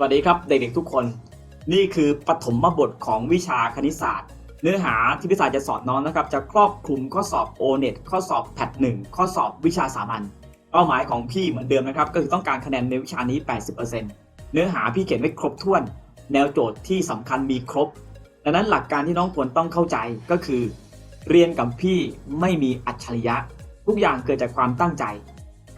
สวัสดีครับเด็กๆทุกคน นี่คือปฐมบทของวิชาคณิตศาสตร์ เนื้อหาที่พิศาสตร์จะสอนน้องนะครับ จะครอบคลุมข้อสอบ o n e t ข้อสอบแพทหนึ่งข้อสอบวิชาสามัญเป้าหมายของพี่เหมือนเดิมนะครับ ก็คือต้องการคะแนนในวิชานี้ 80%เนื้อหาพี่เขียนไว้ครบถ้วน แนวโจทย์ที่สำคัญมีครบ ดังนั้นหลักการที่น้องควรต้องเข้าใจก็คือ เรียนกับพี่ไม่มีอัจฉริยะ ทุกอย่างเกิดจากความตั้งใจ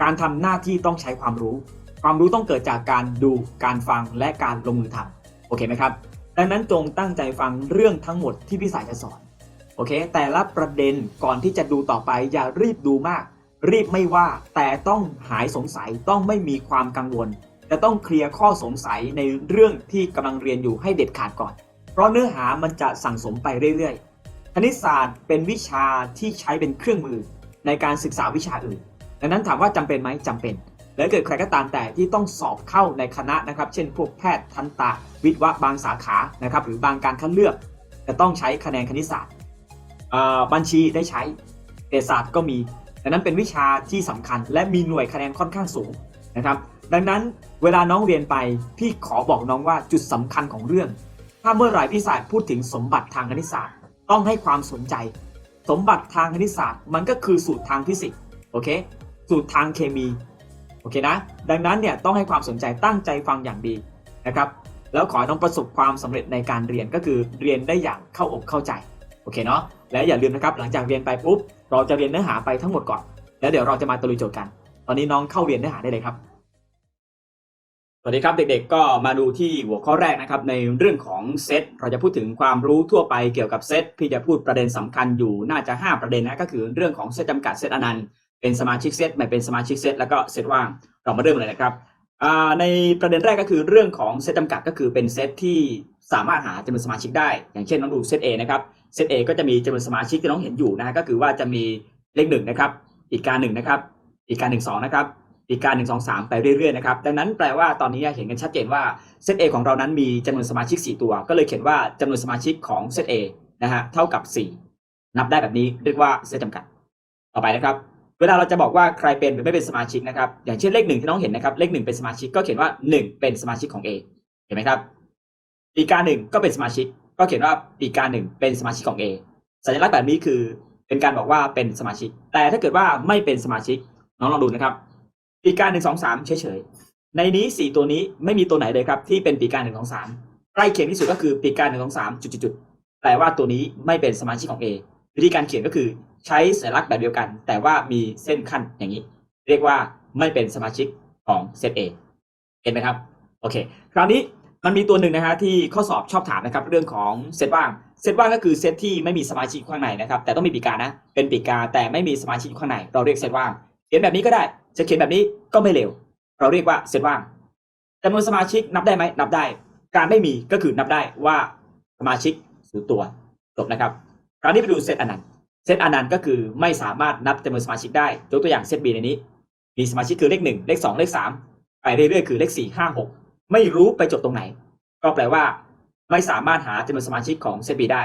การทำหน้าที่ต้องใช้ความรู้ ความรู้ต้องเกิดจากการดูการฟังและการลงมือทำโอเคไหมครับดังนั้นจงตั้งใจฟังเรื่องทั้งหมดที่พี่สายจะสอนโอเค แต่ละประเด็นก่อนที่จะดูต่อไปอย่ารีบดูมาก รีบไม่ว่า แต่ต้องหายสงสัยต้องไม่มีความกังวลจะต้องเคลียร์ข้อสงสัยในเรื่องที่กำลังเรียนอยู่ให้เด็ดขาดก่อน เพราะเนื้อหามันจะสั่งสมไปเรื่อยๆ คณิตศาสตร์เป็นวิชาที่ใช้เป็นเครื่องมือในการศึกษาวิชาอื่น ดังนั้นถามว่าจำเป็นไหมจำเป็น และเกิดใครก็ตามแต่ที่ต้องสอบเข้าในคณะนะครับ เช่นพวกแพทย์ทันตะวิทย์วะบางสาขานะครับหรือบางการคัดเลือกจะต้องใช้คะแนนคณิตศาสตร์บัญชีได้ใช้เศรษฐศาสตร์ก็มีดังนั้นเป็นวิชาที่สำคัญ และมีหน่วยคะแนนค่อนข้างสูงนะครับ ดังนั้นเวลาน้องเรียนไปพี่ขอบอกน้องว่าจุดสำคัญของเรื่อง ถ้าเมื่อไหร่พี่ศาสตร์พูดถึงสมบัติทางคณิตศาสตร์ ต้องให้ความสนใจ สมบัติทางคณิตศาสตร์ มันก็คือสูตรทางฟิสิกส์โอเคสูตรทางเคมี โอเคนะ ดังนั้นเนี่ยต้องให้ความสนใจตั้งใจฟังอย่างดีนะครับ แล้วขอให้น้องประสบความสำเร็จในการเรียนก็คือเรียนได้อย่างเข้าอกเข้าใจ โอเคเนาะ และอย่าลืมนะครับหลังจากเรียนไปปุ๊บ เราจะเรียนเนื้อหาไปทั้งหมดก่อน แล้วเดี๋ยวเราจะมาตะลุยโจทย์กัน ตอนนี้น้องเข้าเรียนเนื้อหาได้เลยครับ สวัสดีครับเด็กๆ ก็มาดูที่หัวข้อแรกนะครับในเรื่องของเซต เราจะพูดถึงความรู้ทั่วไปเกี่ยวกับเซต พี่จะพูดประเด็นสำคัญอยู่น่าจะ 5 ประเด็นนะ ก็คือเรื่องของเซตจำกัด เซตอนันต์ เป็นสมาชิกเซตไม่เป็นสมาชิกเซตแล้วก็เซตว่างเรามาเริ่มเลยนะครับในประเด็นแรกก็คือเรื่องของเซตจำกัดก็คือเป็นเซตที่สามารถหาจำนวนสมาชิกได้ อย่างเช่นน้องดูเซต A นะครับเซต A ก็จะมีจำนวนสมาชิกที่น้องเห็นอยู่นะฮะก็คือว่าจะมีเลขหนึ่งนะครับอีกการหนึ่งนะครับอีกการหนึ่งสองนะครับอีกการหนึ่งสองสามไปเรื่อยๆนะครับดังนั้นแปลว่าตอนนี้เห็นกันชัดเจนว่าเซต A ของเรานั้นมีจำนวนสมาชิก 4 ตัว ก็เลยเขียนว่าจำนวนสมาชิกของเซต A นะฮะเท่ากับ 4 นับได้แบบนี้เรียกว่าเซตจำกัดต่อไปนะครับ เวลาเราจะบอกว่าใครเป็นหรือไม่เป็นสมาชิกนะครับ อย่างเช่นเลขหนึ่งที่น้องเห็นนะครับ เลขหนึ่งเป็นสมาชิกก็เขียนว่าหนึ่งเป็นสมาชิกของ A เห็นไหมครับปีกาหนึ่งก็เป็นสมาชิก ก็เขียนว่าปีกาหนึ่งเป็นสมาชิกของ A สัญลักษณ์แบบนี้คือเป็นการบอกว่าเป็นสมาชิก แต่ถ้าเกิดว่าไม่เป็นสมาชิกน้องลองดูนะครับ ปีกาหนึ่งสองสามเฉยๆในนี้สี่ตัวนี้ไม่มีตัวไหนเลยครับที่เป็นปีกาหนึ่งสองสามใกล้เคียงที่สุดก็คือปีกาหนึ่งสองสามจุดๆๆแต่ว่าตัวนี้ไม่เป็นสมาชิกของ A วิธีการเขียนก็คือ ใช้สัญลักษณ์แบบเดียวกัน แต่ว่ามีเส้นขั้นอย่างนี้ เรียกว่าไม่เป็นสมาชิกของเซต A เห็นไหมครับโอเค คราวนี้มันมีตัวหนึ่งนะฮะที่ข้อสอบชอบถามนะครับ เรื่องของเซตว่างเซตว่างก็คือเซตที่ไม่มีสมาชิกข้างในนะครับ แต่ต้องมีปีกานะ เป็นปีกาแต่ไม่มีสมาชิกข้างใน เราเรียกเซตว่างเขียนแบบนี้ก็ได้จะเขียนแบบนี้ก็ไม่เร็วเราเรียกว่าเซตว่างจำนวนสมาชิกนับได้ไหมนับได้ การไม่มีก็คือนับได้ว่าสมาชิกศูนย์ตัวจบนะครับ คราวนี้ไปดูเซตอนันต์ เซตอนันต์ก็คือไม่สามารถนับจำนวนสมาชิกได้ยกตัวอย่างเซตบีในนี้ มีสมาชิกคือเลขหนึ่งเลขสองเลขสามไปเรื่อยๆคือเลขสี่ห้าหกไม่รู้ไปจบตรงไหน ก็แปลว่า ไม่สามารถหาจำนวนสมาชิกของเซตบีได้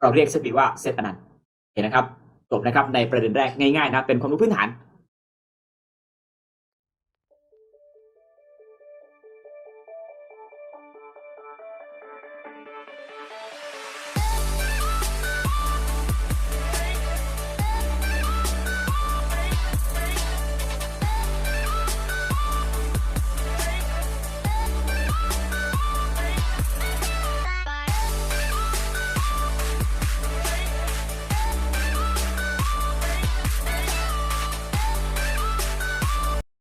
เราเรียกเซตบีว่าเซตอนันต์เห็นนะครับจบนะครับในประเด็นแรกง่ายๆนะเป็นความรู้พื้นฐาน